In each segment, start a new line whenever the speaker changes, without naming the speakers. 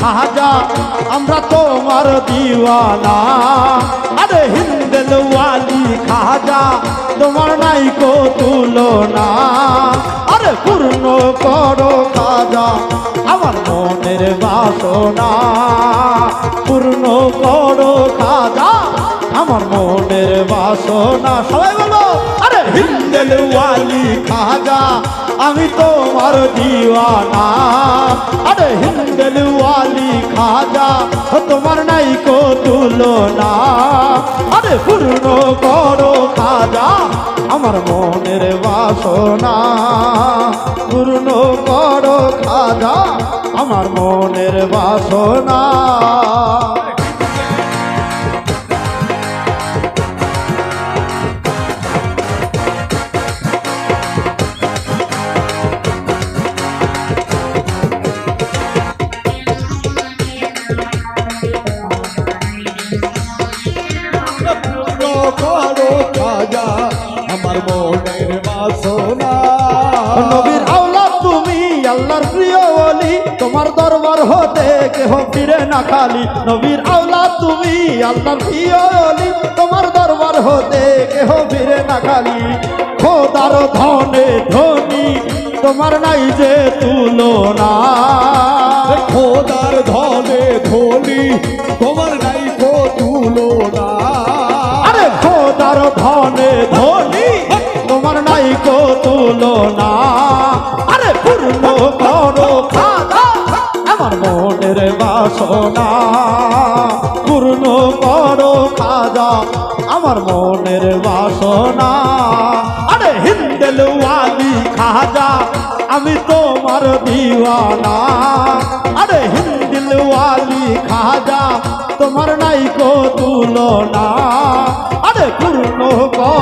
খাজা, আমরা তোমার দিওয়ানা। আরে হিন্দেল ওয়ালি খাজা, তোমার নাই কো তুলনা। আরে পূর্ণ করো খাজা, আমার মনের বাসনা। পূর্ণ করো খাজা, আমার মনের বাসনা। সবাই বলো, আরে হিন্দেল ওয়ালি খাজা আমি তোমার দিওয়ানা। আরে হিন্দেল ওয়ালি খাজা, তোমার নাই কো তুলনা। আরে পূর্ণ করো খাজা, আমার মনের বাসনা। পূর্ণ করো খাজা, আমার মনের বাসনা।
করো খাজা আমার মনের বাসনা।
নবীর আওলা, তুমি আল্লাহর প্রিয় বলি তোমার দরবার হতে কেহ ফিরে না খালি। নবীর আওলা, তুমি আল্লাহর প্রিয় বলি তোমার দরবার হতে কেহ ফিরে না খালি। খোদার ধনে ধনী, তোমার নাই যে তুলনা।
তুলনা
আরে পূর্ণ করো খাদা আমার মনের বাসনা। পূর্ণ করো খাজা, আমার মনের বাসনা। আরে হিন্দেল ওয়ালি খাজা, আমি তোমার দিওয়ানা। আরে হিন্দিল ওয়ালি খাজা, তোমার নাই কো তুলনা। আরে পূর্ণ করো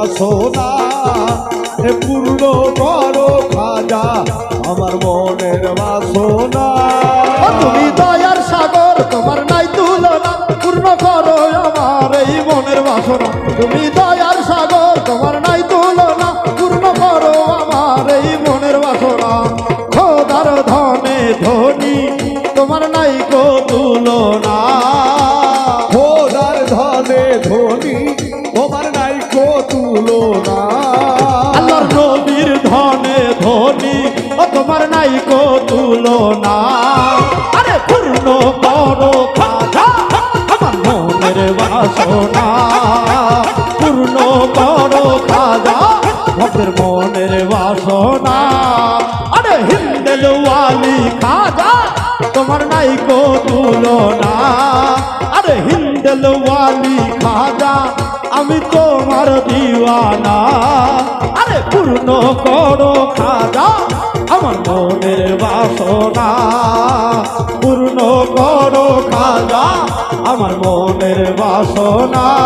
বাসনা হে পূর্ণ করো খাজা আমার মনের বাসনা।
তুমি দয়ার সাগর, তোমার নাই তুলনা, পূর্ণ করো আমার এই মনের বাসনা। তুমি দয়ার সাগর, তোমার নাই তুলনা, পূর্ণ করো আমার এই মনের বাসনা। খোদার ধনে ধনী তুলনা আল্লাহর নবীর ধনে ধনী, ও তোমার নাই কো তুলনা। আরে পূর্ণ করো আমার মনের বাসনা। পূর্ণ করো খাজা ভক্তের মনের বাসনা। আরে হিন্দেল ওয়ালি খাজা, তোমার নাই কো তুলনা। আরে হিন্দেল ওয়ালি খাজা, আমি তোমার দিওয়ানা। আরে পূর্ণ করো খাজা, আমার মনের বাসনা। পূর্ণ করো খাজা, আমার মনের বাসনা।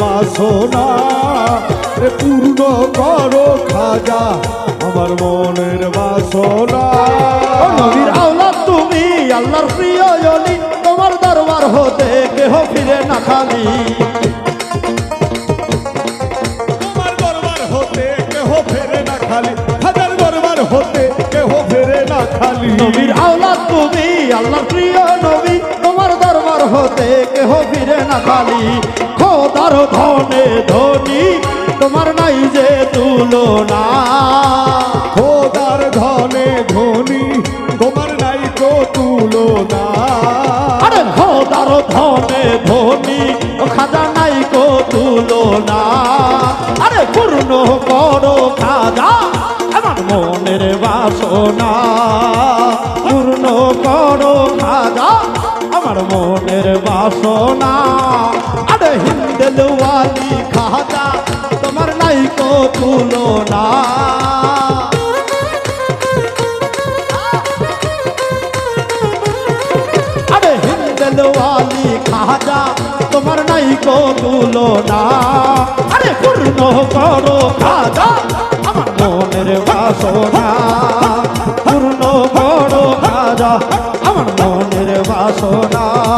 বাসনা, রে পূর্ণ করো খাজা আমার মনের বাসনা।
তুমি, আল্লাহর প্রিয় তোমার দরবার হতে কেহ ফিরে না খালি।
হতে কেহ হতে কেহ
তুমি, আল্লাহর প্রিয় নবী, তোমার দরবার ফিরে না খালি। খোদার ধনে ধনী, তোমার নাই যে তুলনা।
খোদার ধনে ধনী, তোমার নাই তো তুলনা।
আরে খোদার ধনে ধনী, খাজা নাই কো তুলনা। আরে পূর্ণ করো মনের বাসনা। আরে হিন্দেলওয়ালি খাজা, তোমার নাই কো তুলনা। আরে হিন্দেলওয়ালি খাজা, তোমার নাই কো তুলনা। আরে পূর্ণ করো খাজা, আমার মনের বাসনা। পূর্ণ করো খাজা, আমার মনের বাসনা।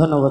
ধন্যবাদ